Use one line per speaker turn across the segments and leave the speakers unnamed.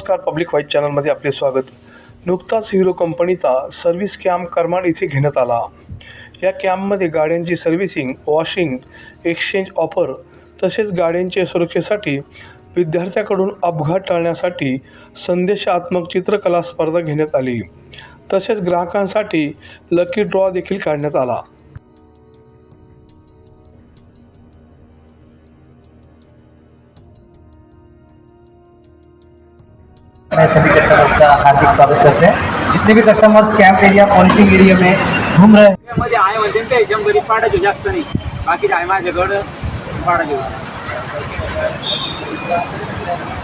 नमस्कार. Public white चॅनलमध्ये आपले स्वागत. नुकताच हिरो कंपनीचा सर्व्हिस कॅम्प करमाड इथे घेण्यात आला. या कॅम्पमध्ये गाड्यांची सर्व्हिसिंग वॉशिंग एक्सचेंज ऑफर तसेच गाड्यांच्या सुरक्षेसाठी विद्यार्थ्याकडून अपघात टाळण्यासाठी संदेशात्मक चित्रकला स्पर्धा घेण्यात आली. तसेच ग्राहकांसाठी लकी ड्रॉ देखील काढण्यात आला.
मैं सभी कस्टमर्स का हार्दिक स्वागत करते हैं। जितने भी customers camp area polishing area में घूम रहे हैं।
मध्ये आहे ते शंभरी पाडायचे जास्त नाही। बाकीचे आहे माझ्याकडं पाडायचे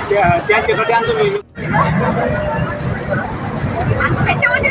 त्या- त्यांच्याकडे आणतो मी
त्याच्यामध्ये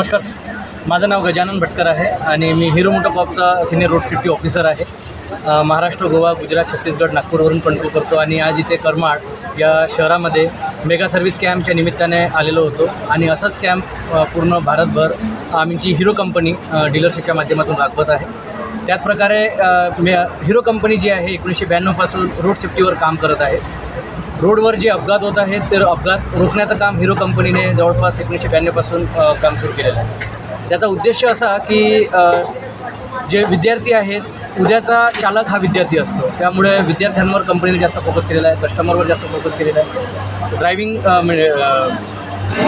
नमस्कार. माझं नाव गजानन भटकर आहे आणि मी हिरो मोटोकॉपचा सिनियर रोड सेफ्टी ऑफिसर आहे. महाराष्ट्र गोवा गुजरात छत्तीसगड नागपूरवरून कंट्रोल करतो आणि आज इथे करमाड या शहरामध्ये मेगा सर्व्हिस कॅम्पच्या निमित्ताने आलेलो होतो आणि असंच कॅम्प पूर्ण भारतभर आमची हिरो कंपनी डीलरशिपच्या माध्यमातून राबवत आहे. त्याचप्रकारे मे हिरो कंपनी जी आहे एकोणीसशे ब्याण्णवपासून रोड सेफ्टीवर काम करत आहे. रोडवर जे अपघात होत आहेत ते अपघात रोखण्याचं काम हिरो कंपनीने जवळपास एकोणीसशे ब्याण्णवपासून काम सुरू केलेलं आहे. त्याचा उद्देश असा की जे विद्यार्थी आहेत उद्याचा चालक हा विद्यार्थी असतो. त्यामुळे विद्यार्थ्यांवर कंपनीने जास्त फोकस केलेला आहे कस्टमरवर जास्त फोकस केलेला आहे. ड्रायविंग म्हणजे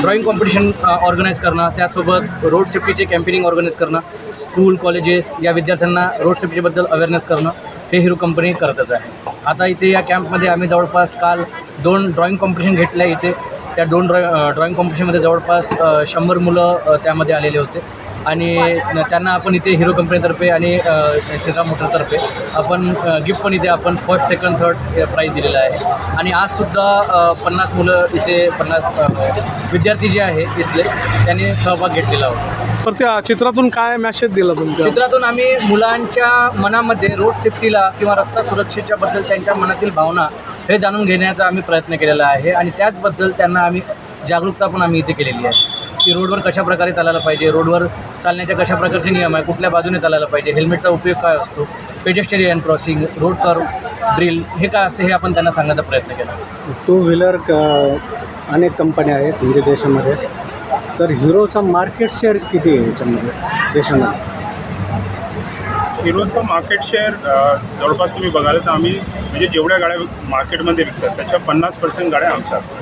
ड्रॉईंग कॉम्पिटिशन ऑर्गनाईज करणं त्यासोबत रोड सेफ्टीचे कॅम्पेनिंग ऑर्गनाईज करणं स्कूल कॉलेजेस या विद्यार्थ्यांना रोड सेफ्टीबद्दल अवेअरनेस करणं हे हिरो कंपनी करतच आहे. आता इथे या कॅम्पमध्ये आम्ही जवळपास काल दोन ड्रॉईंग कॉम्पिटिशन घेतल्या इथे. त्या दोन ड्रॉ ड्रॉईंग कॉम्पिटिशनमध्ये जवळपास शंभर मुलं त्यामध्ये आलेले होते. आणि त्यांना आपण इथे हिरो कंपनीतर्फे आणि अ, श्रीराम मोटरतर्फे आपण गिफ्ट पण इथे आपण फर्स्ट सेकंड थर्ड प्राईज दिलेला आहे. आणि आजसुद्धा पन्नास मुलं इथे पन्नास विद्यार्थी जे आहेत इथले त्यांनी सहभाग घेतलेला होता.
तर त्या चित्रातून काय मॅसेज दिला तुमच्या?
चित्रातून आम्ही मुलांच्या मनामध्ये रोड सेफ्टीला किंवा रस्ता सुरक्षेच्या बद्दल त्यांच्या मनातील भावना हे जाणून घेण्याचा आम्ही प्रयत्न केलेला आहे. आणि त्याचबद्दल त्यांना आम्ही जागरूकता पण आम्ही इथे केलेली आहे. की रोडवर कशा प्रकारे चालायला पाहिजे रोडवर चालण्याच्या कशा प्रकारचे नियम आहे कुठल्या बाजूने चालायला पाहिजे हेल्मेटचा उपयोग काय असतो पेडेस्टेरियन क्रॉसिंग रोड कर ड्रिल हे काय असते हे आपण त्यांना सांगण्याचा प्रयत्न केला.
टू व्हीलर अनेक कंपन्या आहेत म्हणजे देशामध्ये. तर हिरोचा मार्केट शेअर किती आहे याच्यामध्ये देशामध्ये?
हिरोचं मार्केट शेअर जवळपास तुम्ही बघाल तर आम्ही म्हणजे जेवढ्या गाड्या मार्केटमध्ये विकतात त्याच्या पन्नास पर्सेंट गाड्या आमच्या असतात.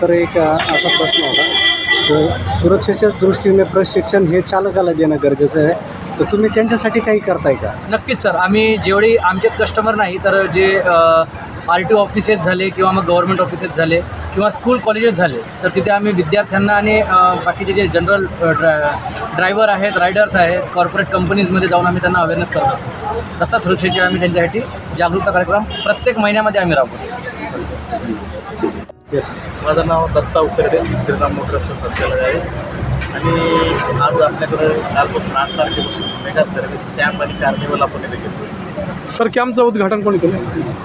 सर एक असा प्रश्न होता तर सुरक्षेच्या दृष्टीने प्रशिक्षण हे चालकाला देणं गरजेचं आहे. तर तुम्ही त्यांच्यासाठी काही करताय का?
नक्कीच सर. आम्ही जेवढी आमचेच कस्टमर नाही तर जे आर टी ऑफिसेस झाले किंवा मग गव्हर्मेंट ऑफिसेस झाले किंवा स्कूल कॉलेजेस झाले तर तिथे आम्ही विद्यार्थ्यांना आणि बाकीचे जे जनरल ड्रायव्हर आहेत रायडर्स आहेत कॉर्पोरेट कंपनीजमध्ये जाऊन आम्ही त्यांना अवेअरनेस करतो रस्ता सुरक्षेची आम्ही त्यांच्यासाठी जागरूकता कार्यक्रम प्रत्येक महिन्यामध्ये आम्ही राबवतो.
येस
माझं नाव दत्ता उकरडे श्रीराम मोटर्सचं संचालक आहे. आणि आज आपल्याकडे कालपासून आठ तारखेपासून मेगा सर्व्हिस कॅम्प आणि कार्निवल आपण इथे घेतो
सर कॅम्पचं उद्घाटन कोणी केलं?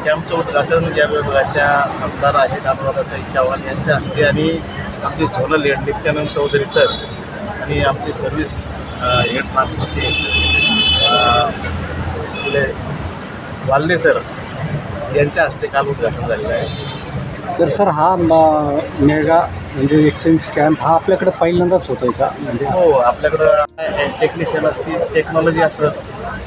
कॅम्पचं उद्घाटन या विभागाच्या आमदार आहेत अनुराधाताई चव्हाण यांच्या हस्ते आणि आमचे zonal head Nityanand Chaudhary sir आणि आमचे सर्व्हिस हेड नागपूरचे अ, आपले वाल्दे सर यांच्या हस्ते काल उद्घाटन झालेलं आहे.
तर सर हा म- मेगा म्हणजे एक्सचेंज कॅम्प हा आपल्याकडे पहिल्यांदाच होतोय का? म्हणजे
हो आपल्याकडं टेक्निशियन असतील टेक्नॉलॉजी असेल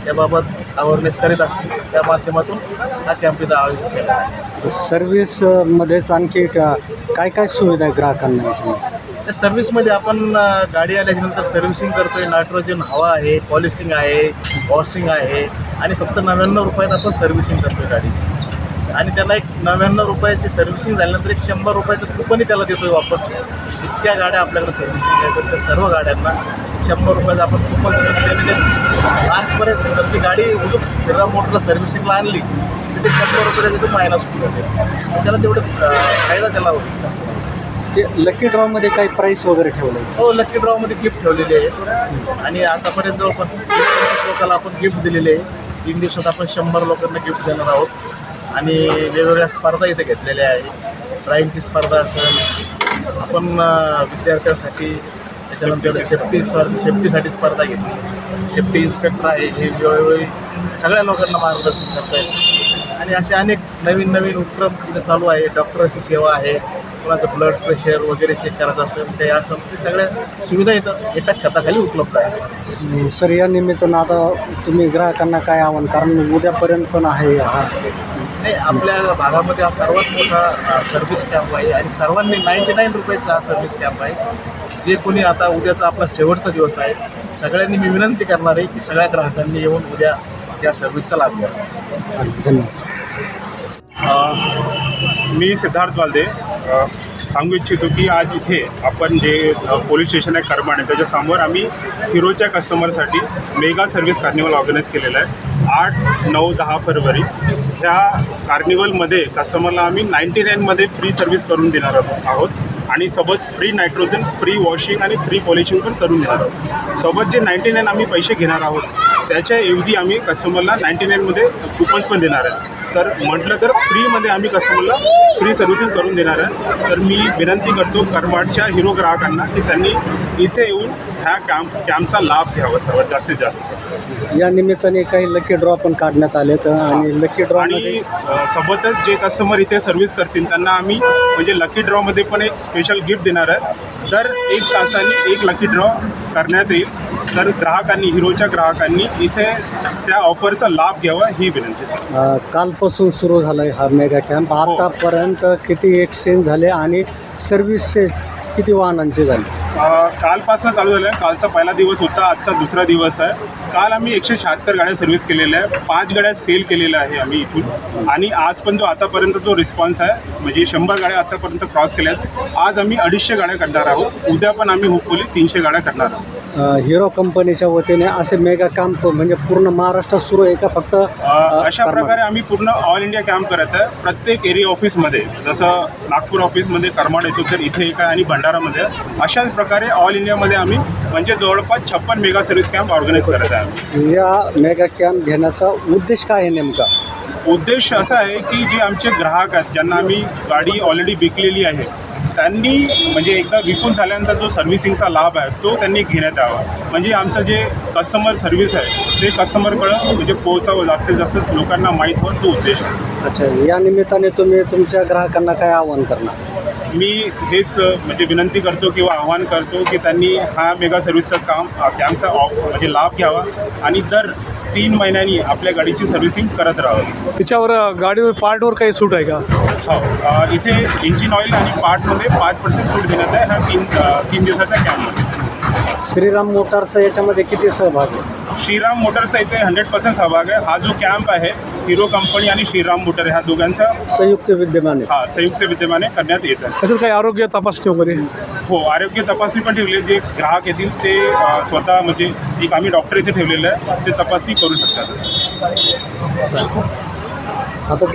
त्याबाबत अवेअरनेस करीत असतील त्या माध्यमातून हा कॅम्प इथं आयोजित केला आहे
सर्व्हिसमध्येच आणखी का- काय काय सुविधा आहे ग्राहकांना याच्यामध्ये?
त्या सर्व्हिसमध्ये आपण अ, गाडी आल्याच्यानंतर सर्व्हिसिंग करतोय नायट्रोजन हवा आहे पॉलिशिंग आहे वॉशिंग आहे आणि फक्त नव्याण्णव रुपयात आपण सर्व्हिसिंग करतोय गाडीची. आणि त्याला एक नव्याण्णव रुपयाची सर्व्हिसिंग झाल्यानंतर एक शंभर रुपयाचं कुपनही त्याला देतोय वापस. जितक्या गाड्या आपल्याकडे सर्व्हिसिंग आहेत त्या सर्व गाड्यांना शंभर रुपयाचं आपण कुपन देतो त्याने आजपर्यंत जर ती गाडी उद्योग श्रीराम मोटरला सर्व्हिसिंगला आणली तर ते शंभर रुपये तिथून मायनस होऊन जाते त्याला तेवढं फायदा त्याला होईल जास्त
ते लकी ड्रॉमध्ये काही प्राईस वगैरे ठेवलं आहे
हो लकी ड्रॉमध्ये गिफ्ट ठेवलेली आहे. आणि आतापर्यंत जवळपास लोकांना आपण गिफ्ट दिलेले आहे. तीन दिवसात आपण शंभर लोकांना गिफ्ट देणार आहोत. आणि वेगवेगळ्या स्पर्धा इथे घेतलेल्या आहे. ड्राईंगची स्पर्धा असेल आपण विद्यार्थ्यांसाठी त्याच्यानंतर सेफ्टी स्पर्धा सेफ्टीसाठी स्पर्धा घेतली. सेफ्टी इन्स्पेक्टर आहे हे वेळोवेळी सगळ्या लोकांना मार्गदर्शन करत आहेत आणि असे अनेक नवीन नवीन उपक्रम तिथे चालू आहे. डॉक्टरांची सेवा आहे. कोणाचं ब्लड प्रेशर वगैरे चेक करायचं असेल ते असं ते सगळ्या सुविधा इथं एकाच छताखाली उपलब्ध आहे
सर या निमित्तानं आता तुम्ही ग्राहकांना काय आव्हान? कारण उद्यापर्यंत पण आहे हा.
नाही आपल्या भागामध्ये हा सर्वात मोठा सर्व्हिस कॅम्प आहे आणि सर्वांनी नाईंटी नाईन रुपयाचा हा सर्व्हिस कॅम्प आहे. जे कोणी आता उद्याचा आपला शेवटचा दिवस आहे सगळ्यांनी मी विनंती करणार आहे की सगळ्या ग्राहकांनी येऊन उद्या या सर्व्हिसचा लाभ
घ्या. मी सिद्धार्थ वालदे. सांगू इच्छितो की आज इथे आपण जे पोलीस स्टेशन आहे करमाड आहे त्याच्यासमोर आम्ही हिरोच्या कस्टमरसाठी मेगा सर्व्हिस कार्निवल ऑर्गनाईज केलेलं आहे. आठ नऊ दहा फरवरी. ह्या कार्निवलमध्ये कस्टमरला आम्ही नाईन्टी नाईनमध्ये फ्री सर्व्हिस करून देणार आहोत. आणि सोबत फ्री नायट्रोजन फ्री वॉशिंग आणि फ्री पॉलिशिंग पण करून देणार आहोत. सोबत जे नाईन्टी नाईन आम्ही पैसे घेणार आहोत त्याच्याऐवजी आम्ही कस्टमरला नाईन्टी नाईनमध्ये कुपन्स पण देणार आहे तर म्हटलं तर फ्रीमध्ये आम्ही कस्टमरला फ्री सर्व्हिसिंग करून देणार आहे. तर मी विनंती करतो करमाडच्या हिरो ग्राहकांना की त्यांनी इथे येऊन ह्या कॅम्प कॅम्पचा लाभ घ्यावा सर्वात जास्तीत जास्त.
या निमित्ताने काही लकी ड्रॉ पण काढण्यात आले तर आणि लकी
आणि
ड्रॉमध्ये
अ, सोबतच जे कस्टमर इथे सर्व्हिस करतील त्यांना आम्ही म्हणजे लकी ड्रॉमध्ये पण एक स्पेशल गिफ्ट देणार आहे. तर एक तासाने एक लकी ड्रॉ करण्यात येईल. तर ग्राहकांनी हिरोच्या ग्राहकांनी इथे त्या ऑफरचा लाभ घ्यावा ही विनंती. आहे.
अ, कालपासून सुरू झाला आहे हा मेगा कॅम्प आतापर्यंत किती एक्सचेंज झाले आणि सर्व्हिसचे किती वाहनांचे झाले?
कालपासून चालू झालं आहे कालचा पहिला दिवस होता आजचा दुसरा दिवस आहे. काल आम्ही एकशे शहात्तर गाड्या सर्व्हिस केलेल्या आहे पाच गाड्या सेल केलेल्या आहे आम्ही इथून. आणि आज पण जो आतापर्यंत जो रिस्पॉन्स आहे म्हणजे शंभर गाड्या आतापर्यंत क्रॉस केल्या आहेत आज आम्ही अडीचशे गाड्या करणार आहोत. उद्या पण आम्ही होपफुली तीनशे गाड्या करणार आहोत.
अ, हिरो कंपनीच्या वतीने असे मेगा कॅम्प म्हणजे पूर्ण महाराष्ट्रात सुरू आहे का? फक्त
अ, अशा? प्रकारे आम्ही पूर्ण ऑल इंडिया कॅम्प करत आहे. प्रत्येक एरिया ऑफिसमध्ये जसं नागपूर ऑफिसमध्ये करमाड येतो तर इथे एक आहे आणि भंडारामध्ये. अशाच प्रकारे ऑल इंडियामध्ये आम्ही म्हणजे जवळपास छप्पन मेगा सर्व्हिस कॅम्प ऑर्गनाईज करत आहे
या मेगा कॅम्प घेण्याचा उद्देश काय आहे नेमका?
उद्देश असा आहे की जे आमचे ग्राहक आहेत ज्यांना आम्ही गाडी ऑलरेडी विकलेली आहे त्यांनी म्हणजे एकदा विकून झाल्यानंतर जो सर्व्हिसिंगचा लाभ आहे तो त्यांनी घेण्यात यावा. म्हणजे आमचं जे कस्टमर सर्व्हिस आहे ते कस्टमरकडं म्हणजे पोहोचावं जास्तीत जास्त लोकांना माहीत व्हावं तो उद्देश आहे.
अच्छा या निमित्ताने तुम्ही तुमच्या ग्राहकांना काय आवाहन करणार?
मी हेच म्हणजे विनंती करतो किंवा आवाहन करतो की त्यांनी हा मेगा सर्व्हिसचं काम कॅम्पचा ऑफ म्हणजे लाभ घ्यावा आणि दर तीन महिन्यांनी आपल्या गाडीची सर्व्हिसिंग करत राहावी.
त्याच्यावर गाडीवर पार्टवर काही सूट आहे का?
हो इथे इंजिन ऑइल आणि पार्टमध्ये पाच पर्सेंट सूट देण्यात आहे. ह्या तीन तीन दिवसाच्या कॅम्पमध्ये
श्रीराम मोटारचा याच्यामध्ये किती सहभाग आहे?
श्रीराम मोटरचा इथे हंड्रेड पर्सेंट सहभाग आहे. हा जो कॅम्प आहे हिरो कंपनी आणि श्रीराम मोटर ह्या दोघांचा
संयुक्त विद्यमान. आहे
हा संयुक्त विद्यमाने करण्यात येत आहे.
त्याच्यात काही आरोग्य तपासणी वगैरे?
हो आरोग्य तपासणी पण ठेवली आहे. जे ग्राहक येतील ते अ, स्वतः म्हणजे एक आम्ही डॉक्टर इथे ठेवलेलं आहे. ते तपासणी करू शकतात.
आता ते